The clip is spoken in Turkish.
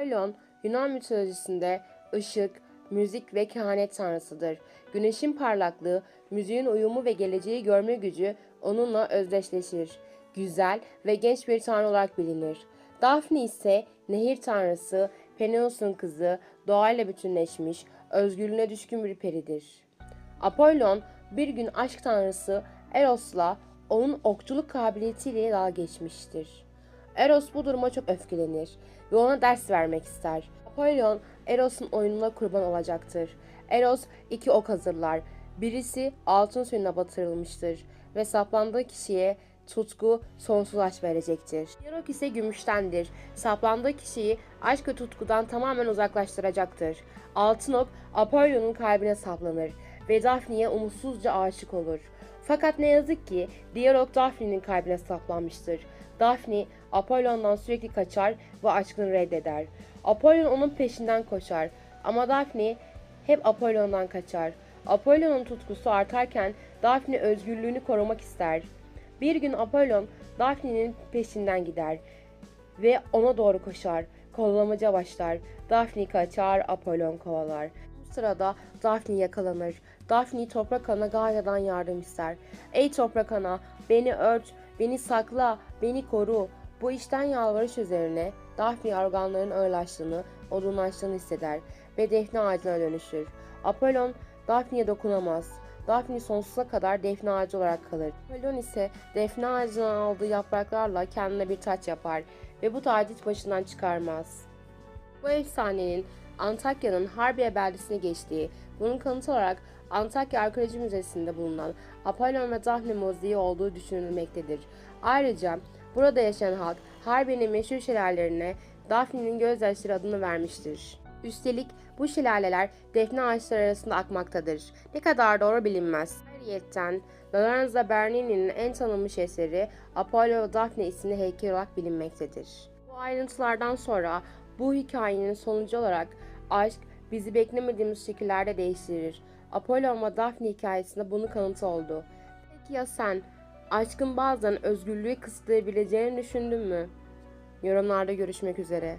Apollon, Yunan mitolojisinde ışık, müzik ve kehanet tanrısıdır. Güneşin parlaklığı, müziğin uyumu ve geleceği görme gücü onunla özdeşleşir. Güzel ve genç bir tanrı olarak bilinir. Daphne ise nehir tanrısı, Peneus'un kızı, doğayla bütünleşmiş, özgürlüğüne düşkün bir peridir. Apollon bir gün aşk tanrısı Eros'la onun okçuluk kabiliyetiyle dalga geçmiştir. Eros bu duruma çok öfkelenir ve ona ders vermek ister. Apollon Eros'un oyununa kurban olacaktır. Eros iki ok hazırlar. Birisi altın suyuna batırılmıştır ve saplandığı kişiye tutku sonsuz aşk verecektir. Diğer ok ise gümüştendir. Saplandığı kişiyi aşk ve tutkudan tamamen uzaklaştıracaktır. Altın ok Apollon'un kalbine saplanır ve Daphne'ye umutsuzca aşık olur. Fakat ne yazık ki ok Daphne'nin kalbine saplanmıştır. Daphne Apollon'dan sürekli kaçar ve aşkını reddeder. Apollon onun peşinden koşar ama Daphne hep Apollon'dan kaçar. Apollon'un tutkusu artarken Daphne özgürlüğünü korumak ister. Bir gün Apollon Daphne'nin peşinden gider ve ona doğru koşar. Kovalamaca başlar. Daphne kaçar, Apollon kovalar. Sırada Daphne yakalanır. Daphne Toprak Ana Galya'dan yardım ister. Ey Toprak Ana, beni ört, beni sakla, beni koru. Bu işten yalvarış üzerine Daphne organların ağırlaştığını, odunlaştığını hisseder ve defne ağacına dönüşür. Apollon Daphne'ye dokunamaz. Daphne sonsuza kadar defne ağacı olarak kalır. Apollon ise defne ağacından aldığı yapraklarla kendine bir taç yapar ve bu tacı hiç başından çıkarmaz. Bu efsanenin Antakya'nın Harbiye beldesine geçtiği, bunun kanıtı olarak Antakya Arkeoloji Müzesi'nde bulunan Apollon ve Daphne mozaiği olduğu düşünülmektedir. Ayrıca burada yaşayan halk Harbiye'nin meşhur şelalelerine Daphne'nin gözyaşları adını vermiştir. Üstelik bu şelaleler defne ağaçları arasında akmaktadır. Ne kadar doğru bilinmez. Ayrıyeten Lorenzo Bernini'nin en tanınmış eseri Apollo Daphne isimli heykel olarak bilinmektedir. Bu ayrıntılardan sonra bu hikayenin sonucu olarak aşk bizi beklemediğimiz şekillerde değiştirir. Apollo ve Daphne hikayesinde bunun kanıtı oldu. Peki ya sen? Aşkın bazen özgürlüğü kısıtlayabileceğini düşündün mü? Yorumlarda görüşmek üzere.